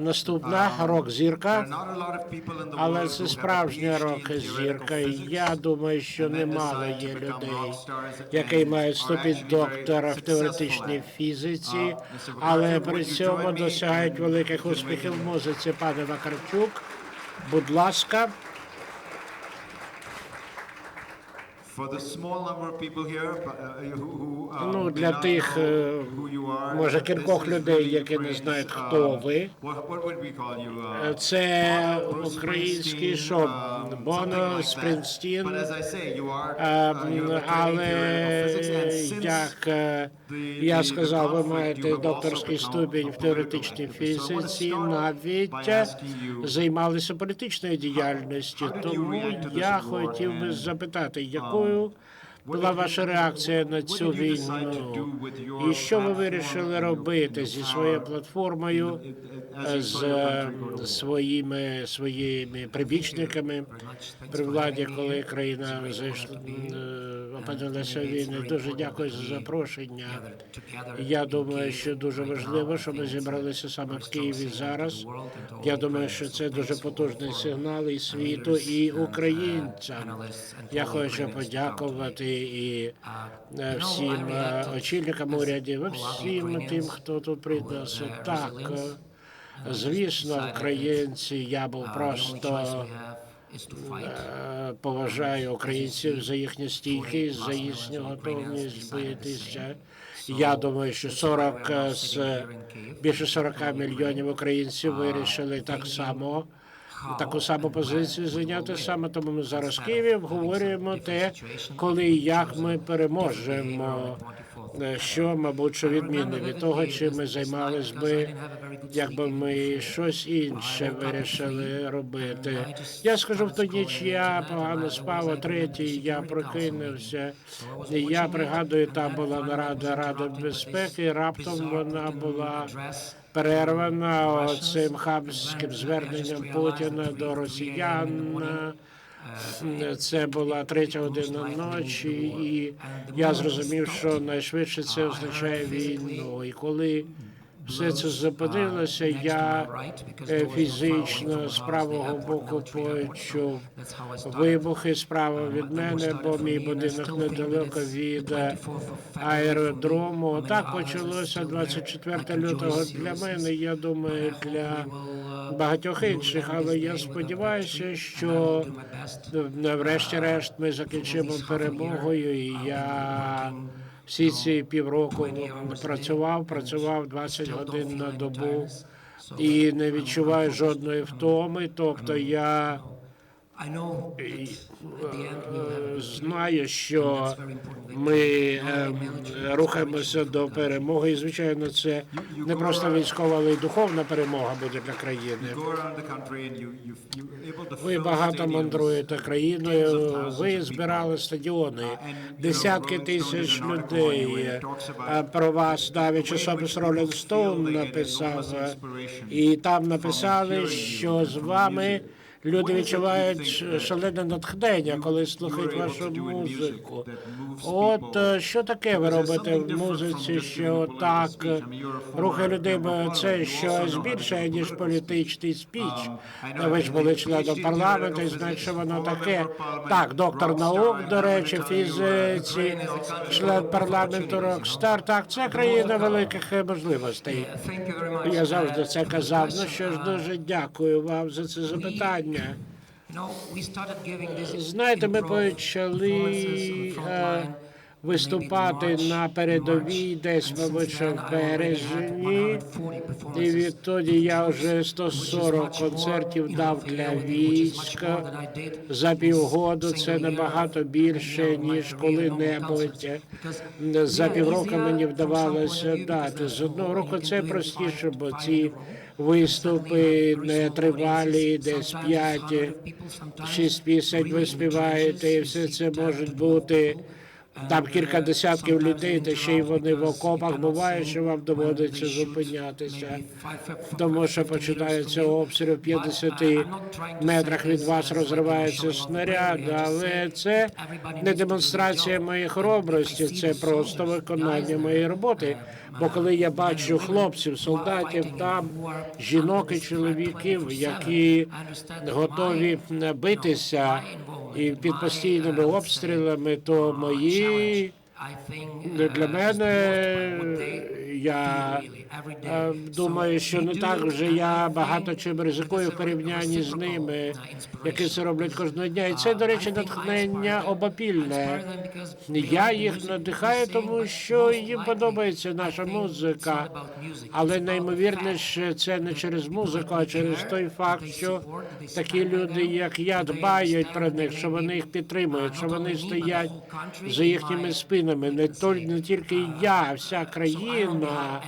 Наступна рок-зірка. In the Але це справжня рок-зірка. Я думаю, що немало є людей, які мають ступінь доктора в теоретичній фізиці, Uh, але при цьому досягають великих успіхів в музиці. Пане Вакарчук, будь ласка. Ну, для тих, е, може, кількох людей, які не знають, uh, хто ви. Uh, Це український um, something Боно, Е, uh, training Але як е, я сказав, ви маєте докторський ступінь в теоретичній фізиці, навіть е, займалися політичною діяльністю. Тому я хотів би запитати, якою була ваша реакція на цю війну? І що ви вирішили робити зі своєю платформою, з е, своїми своїми прибічниками при владі, коли країна зайшла е, в війні? Дуже дякую за запрошення. Я думаю, що дуже важливо, що ми зібралися саме в Києві зараз. Я думаю, що це дуже потужний сигнал і світу, і українцям. Я хочу подякувати і е, всім е, очільникам урядів, і всім тим, хто тут приєднався. Так, е, звісно, українці. Я був просто е, поважаю українців за їхню стійкість, за їхню готовність битися. Я думаю, що 40 з більше 40 мільйонів українців вирішили так само. Таку саму позицію зайняти саме тому ми зараз в Києві обговорюємо те, коли і як ми переможемо. Е, Що, мабуть, що відмінне від того, чим ми займались би, якби ми щось інше вирішили робити. Я скажу в ту ніч, я погано спав, о третій я прокинувся. І я пригадую, там була нарада Ради безпеки. Раптом вона була перервана цим хамським зверненням Путіна до росіян. Це була третя година ночі, і я зрозумів, що найшвидше це означає війну. І коли все це зупинилося, я е, фізично з правого боку почув вибухи справа від мене, бо мій будинок недалеко від аеродрому. Так почалося 24 лютого для мене. Я думаю, для багатьох інших, але я сподіваюся, що е, врешті-решт ми закінчимо перемогою. І я всі ці півроку працював, працював 20 годин на добу і не відчуваю жодної втоми. Тобто я е, знаю, що ми е, рухаємося до перемоги. І звичайно, це не просто військова, але й духовна перемога буде для країни. Ви багато мандруєте країною. Ви збирали стадіони, десятки тисяч людей. Про вас навіть часопис Rolling Stone написав, і там написали, що з вами. Люди відчувають шалене натхнення, коли слухають вашу музику. От е, що таке ви робите в музиці, що так рухає людей, це щось більше, ніж політичний спіч. Ви ж були членом парламенту, і знаєте, що воно таке. Так, доктор наук, до речі, фізиці, член парламенту Рокстар. Так, це країна великих е, можливостей. Я завжди це казав. Ну що ж, дуже дякую вам за це запитання. Знаєте, ми почали е, виступати на передовій, десь, мабуть, в березні. І відтоді я вже 140 концертів дав для війська за півгоду. Це набагато більше ніж коли-небудь. За півроку мені вдавалося дати. З одного року це простіше, бо ці виступи не тривалі, десь 5-6 пісень ви співаєте, і все це можуть бути Там кілька десятків людей, та ще й вони в окопах. Буває, що вам доводиться зупинятися, тому що починається обстріл в 50 метрах від вас розривається снаряд, але це не демонстрація моєї хоробрості, це просто виконання моєї роботи. Бо коли я бачу хлопців, солдатів там, жінок і чоловіків, які готові битися і під постійними обстрілами, то мої challenge. Для мене я е, думаю, що не так вже я багато чим ризикую в порівнянні з ними, які це роблять кожного дня. І це, до речі, натхнення обопільне. Я їх надихаю, тому що їм подобається наша музика. Але неймовірніше, це не через музику, а через той факт, що такі люди, як я, дбають про них, що вони їх підтримують, що вони стоять за їхніми спинами. Не то не тільки я, а вся країна.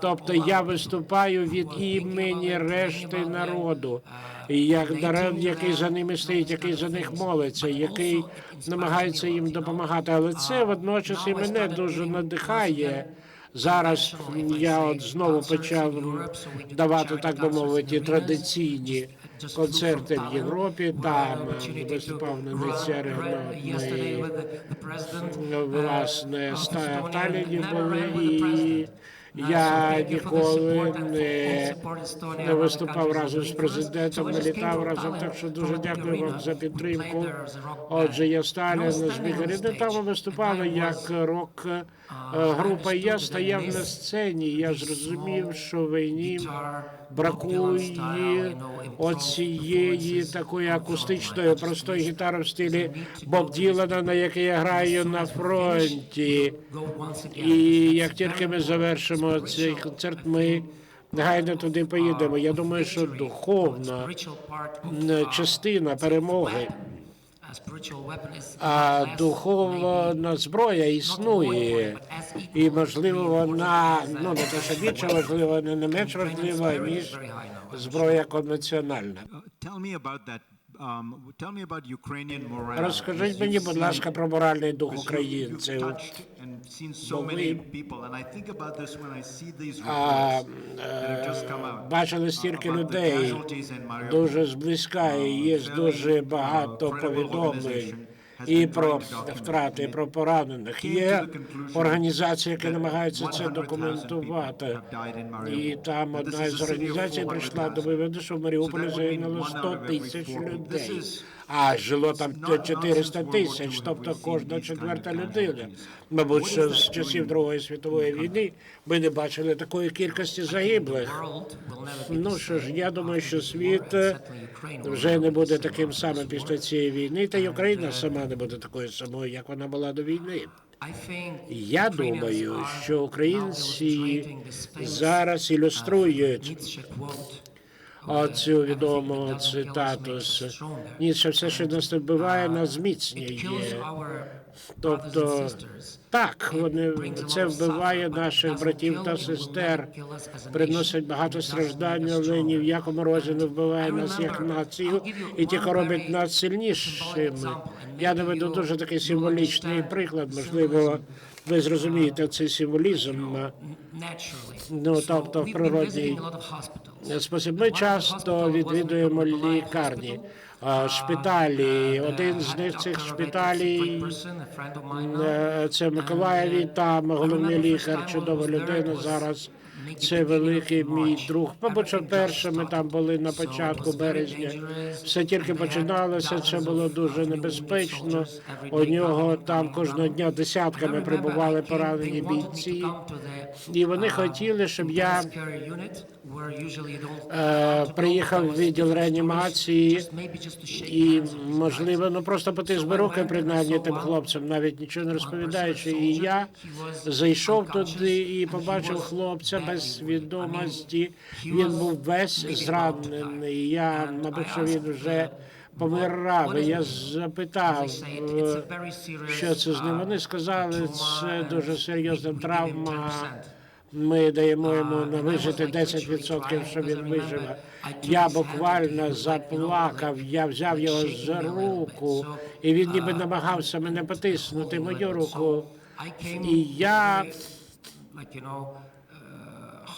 Тобто я виступаю від імені решти народу, як народ, який за ними стоїть, який за них молиться, який намагається їм допомагати. Але це водночас і мене дуже надихає. Зараз я от знову почав давати, так би мовити, традиційні концерти в Європі. Там е, виступав на нецерегнотний, власне, ста- в Талліні були і. Я ніколи не, не виступав разом з президентом, не літав разом. Так що дуже дякую вам за підтримку. Отже, я Сталін з Бігаріни там виступали як рок е, група. Я стояв на сцені. Я зрозумів, що війні бракує оцієї такої акустичної простої гітари в стилі Боб Ділана, на якій я граю на фронті. І як тільки ми завершимо цей концерт, ми негайно туди поїдемо. Я думаю, що духовна частина перемоги, а духовна зброя існує, і можливо вона ну не те, що більше важлива, не не менш важлива ніж зброя конвенціональна. Uh. Um. Розкажіть мені, будь ласка, про моральний дух українців. see these А, бачили стільки людей дуже зблизька, і є дуже багато повідомлень і про втрати, і про поранених. Є організації, які намагаються це документувати. І там одна із організацій прийшла до виводу, що в Маріуполі загинуло 100 тисяч людей, а жило там 400 тисяч, тобто кожна четверта людина. Мабуть, що з часів Другої світової війни ми не бачили такої кількості загиблих. Ну що ж, я думаю, що світ вже не буде таким самим після цієї війни, та й Україна сама не буде такою самою, як вона була до війни. Я думаю, що українці зараз ілюструють оцю відому цитату з Ніцше, все, що нас вбиває, нас зміцнює. Тобто, так, вони це вбиває наших братів та сестер, приносить багато страждань, але ні в якому разі не вбиває нас як націю і тільки робить нас сильнішими. Я наведу дуже такий символічний приклад. Можливо, ви зрозумієте цей символізм. Ну, тобто в природній Спосіб ми часто відвідуємо лікарні, шпиталі. Один з них цих шпиталій е, це Миколаєві. Там головний лікар, чудова людина. Зараз це великий мій друг. Мабуть, перше ми там були на початку березня. Все тільки починалося. Це було дуже небезпечно. У нього там кожного дня десятками прибували поранені бійці. І вони хотіли, щоб я приїхав в відділ реанімації і, можливо, ну просто потисби руки принаймні тим хлопцям, навіть нічого не розповідаючи. І я зайшов туди і побачив хлопця без свідомості. Він був весь зранений. Я, мабуть, що він вже помирав. І Я запитав, е, що це з ним. Вони сказали, це дуже серйозна травма Ми даємо йому вижити 10%, щоб він вижив. Я буквально заплакав. Я взяв його за руку, і він ніби намагався мене потиснути мою руку. І я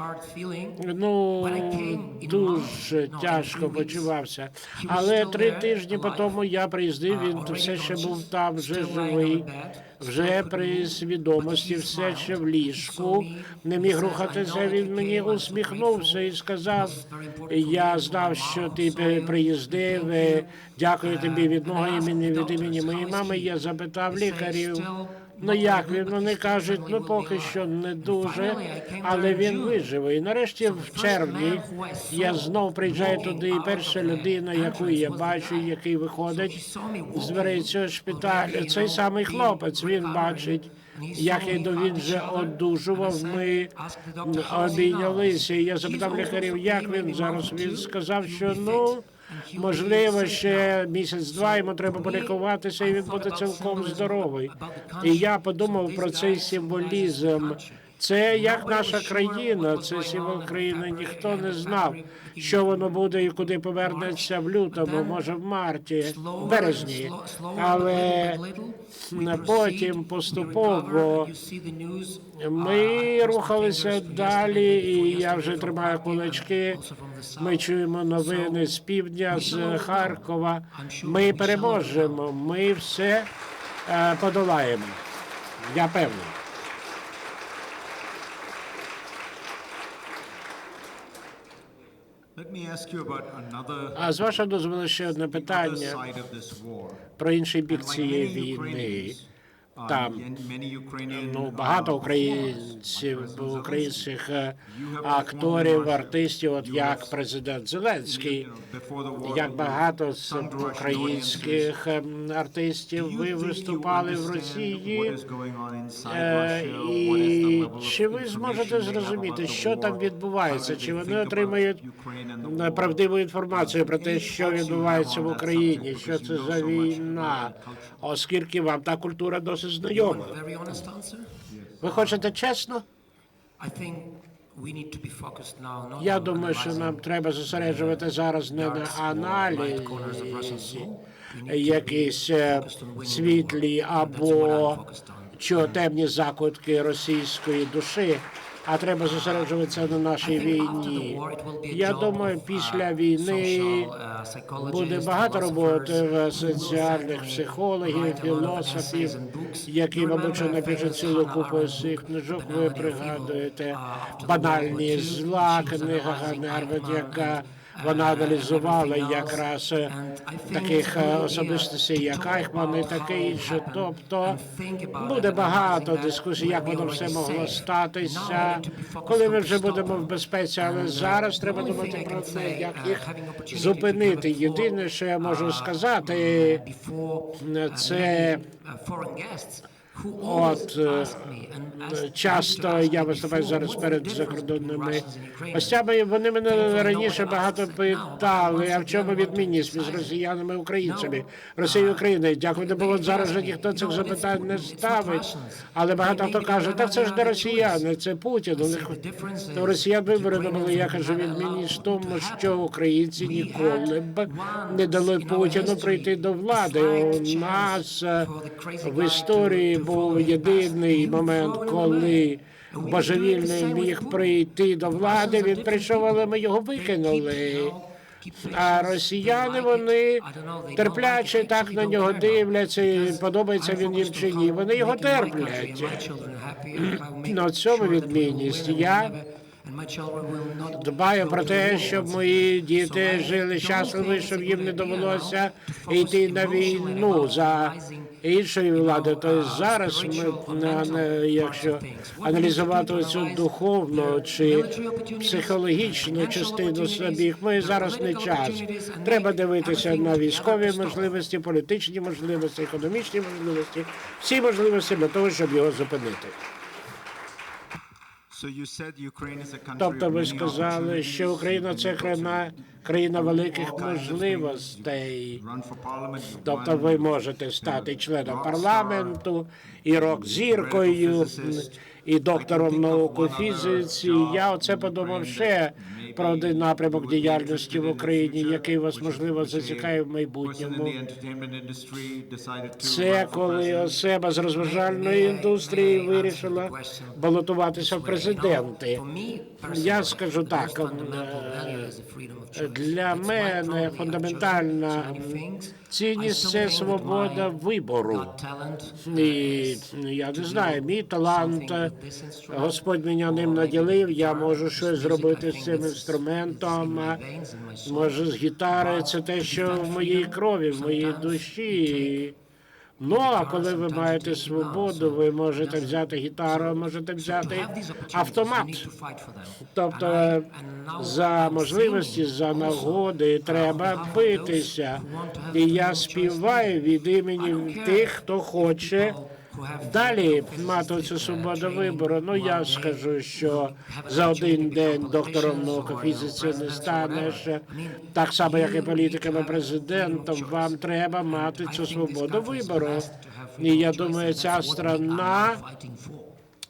uh, ну дуже тяжко почувався. Але три тижні по тому я приїздив. Він все ще був там, вже живий, вже при свідомості, все ще в ліжку. Не міг рухатися. Він мені усміхнувся і сказав: Я знав, що ти приїздив. е, Дякую тобі від мого імені, від імені моєї мами. Я запитав лікарів. Ну як він? Вони кажуть, ну поки що не дуже, але він виживе. І нарешті в червні я знов приїжджаю туди. І перша людина, яку я бачу, який виходить з дверей цього шпиталю, цей самий хлопець. Він бачить. Як я йду, він вже одужував. Ми обійнялися. Я запитав лікарів, як він зараз. Він сказав, що ну можливо ще місяць-два йому треба полікуватися, і він буде цілком здоровий. І я подумав про цей символізм. Це як наша країна, це символ країни. Ніхто не знав, що воно буде і куди повернеться в лютому, може в марті, в березні. Але потім поступово ми рухалися далі, і я вже тримаю кулачки. Ми чуємо новини з півдня, з Харкова. Ми переможемо. Ми все е, подолаємо. Я певний. А з вашого дозволу ще одне питання про інший бік цієї війни. Uh, Там ну uh, багато українців, українських е, акторів, артистів, от як президент Зеленський. Як багато з українських ем, артистів ви виступали в Росії, Е, і чи ви зможете зрозуміти, що там відбувається? Чи вони отримають е, правдиву інформацію про те, що відбувається в Україні? Що це за війна? Оскільки вам та культура досить знайома. знайомо. Ви хочете чесно? Я думаю, що нам треба зосереджувати зараз не на аналізі, якісь е, світлі або чи темні закутки російської душі, а треба зосереджуватися на нашій війні. Я думаю, після війни буде багато роботи в соціальних психологів, філософів, які, мабуть, напишуть цілу купу цих книжок. Ви пригадуєте банальні зла, книга Ганервет, яка вона аналізувала якраз таких е, особистостей, як Айхман і таке інше. Тобто буде багато дискусій, як воно все могло статися, коли ми вже будемо в безпеці. Але зараз треба думати про те, як їх зупинити. Єдине, що я можу сказати, це От е, часто я виступаю зараз перед закордонними гостями. Вони мене раніше багато питали, а в чому відмінність між росіянами і українцями, Росією і Україною. Дякую, не було зараз вже ніхто цих запитань не ставить. Але багато хто каже, так це ж не росіяни, це Путін. У них у росіян вибори не були. Я кажу, відмінність в тому, що українці ніколи б не дали Путіну прийти до влади. У нас е, в історії був єдиний момент, коли божевільний міг прийти до влади. Він прийшов, але ми його викинули. А росіяни вони терпляче так на нього дивляться, подобається він їм чи ні. Вони його терплять. На цьому відмінність. Я дбаю про те, щоб мої діти жили щасливо, щоб їм не довелося йти на війну за іншої влади. Тобто зараз ми, на- якщо аналізувати цю духовну чи психологічну частину собі, ми зараз не час. Треба дивитися на військові можливості, політичні можливості, економічні можливості, всі можливості для того, щоб його зупинити. Тобто ви сказали, що. Україна це країна, країна великих можливостей. Тобто ви можете стати членом парламенту і рок-зіркою, і доктором наук у фізиці. Я оце подумав ще про один напрямок діяльності в Україні, який вас можливо зацікавив в майбутньому. Це коли особа з розважальної індустрії вирішила балотуватися в президенти. Я скажу так, е, для мене фундаментальна цінність це свобода вибору. І я не знаю, мій талант, е, Господь мене ним наділив. Я можу щось зробити з цим інструментом. Може, з гітари це те, що в моїй крові, в моїй душі. Ну, а коли ви маєте свободу, ви можете взяти гітару, можете взяти автомат. Тобто за можливості, за нагоди треба битися. І я співаю від імені тих, хто хоче далі мати цю свободу вибору. Ну я скажу, що за один день доктором наук фізиці не станеш. Так само, як і політиком і президентом. Вам треба мати цю свободу вибору. І я думаю, ця страна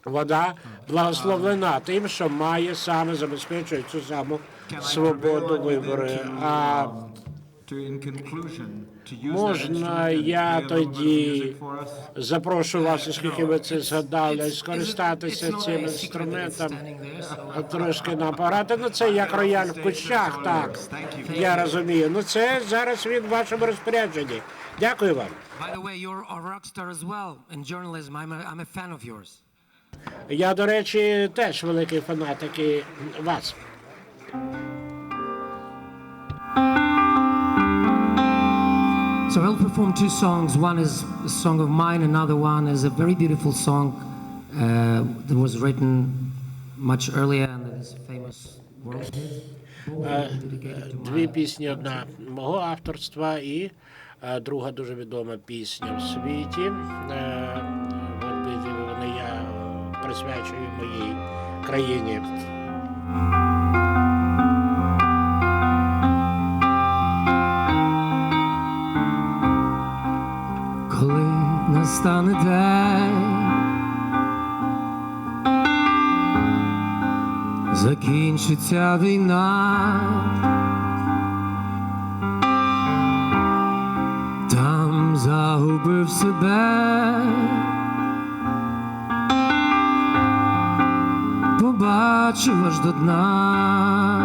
вона благословлена тим, що має саме забезпечує цю саму свободу вибору. А можна я тоді запрошу вас, оскільки ви це згадали, скористатися цим інструментом трошки на апарати. Ну це як рояль в кущах, так я розумію. Ну це зараз він в вашому розпорядженні. Дякую вам. Я, до речі, теж великий фанатик і вас. So I'll perform two songs. One is a song of mine, another one is a very beautiful song uh, that was written much earlier and that is a famous world hit. dedicated to Дві my пісні: одна мого авторства і е, друга дуже відома пісня в світі. Е, Обидві вони я присвячую моїй країні. Настане день, закінчиться війна, там загубив себе, побачив аж до дна.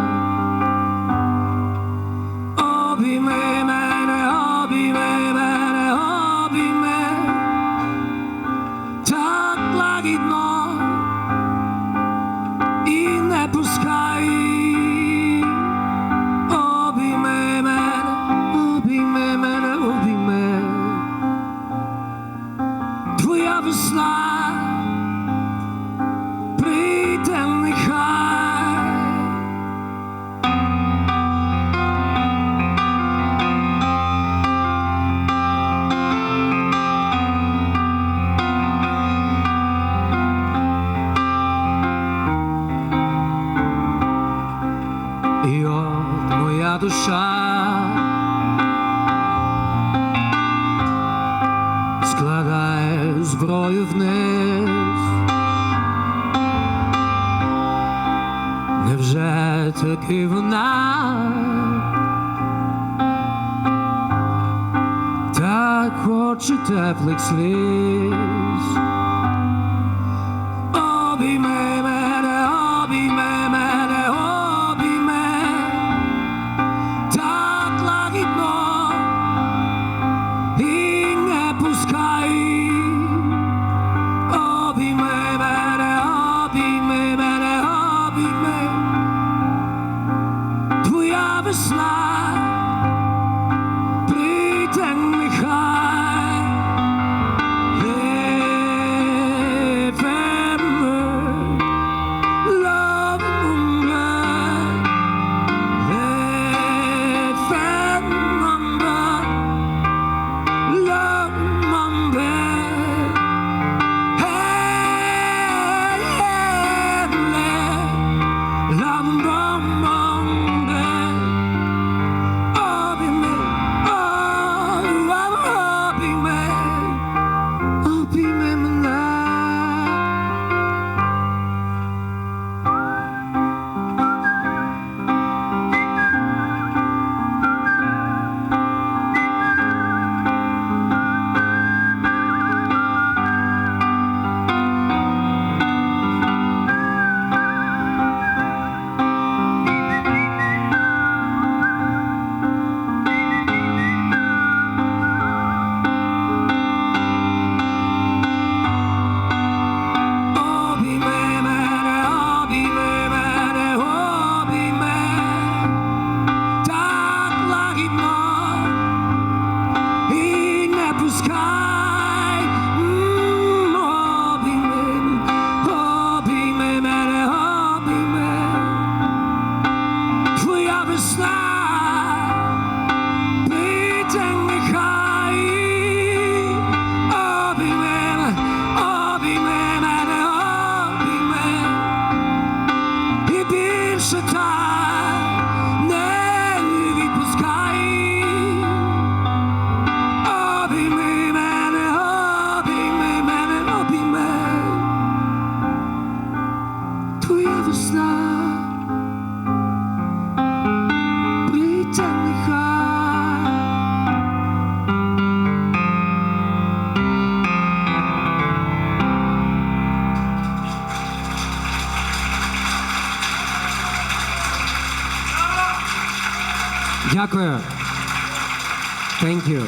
Thank you.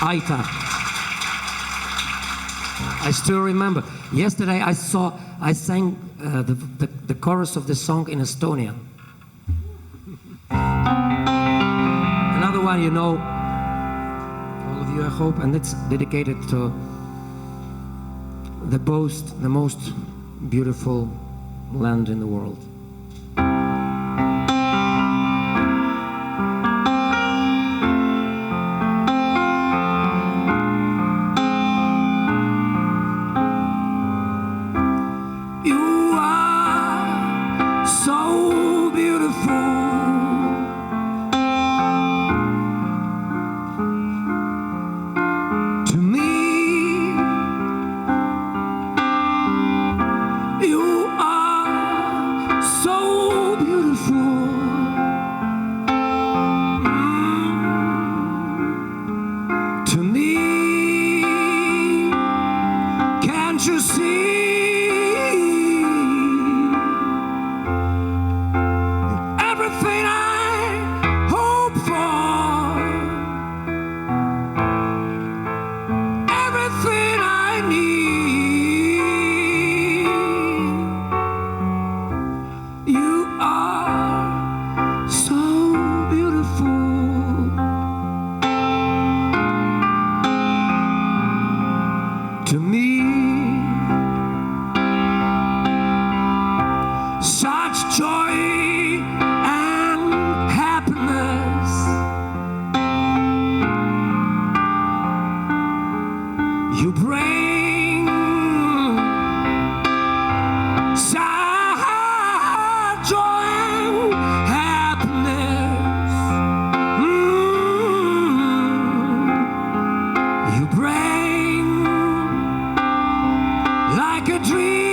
Aita. I still remember. Yesterday I saw, I sang uh, the, the, the chorus of the song in Estonian. Another one you know, all of you I hope, and it's dedicated to the most, the most beautiful land in the world. like a dream.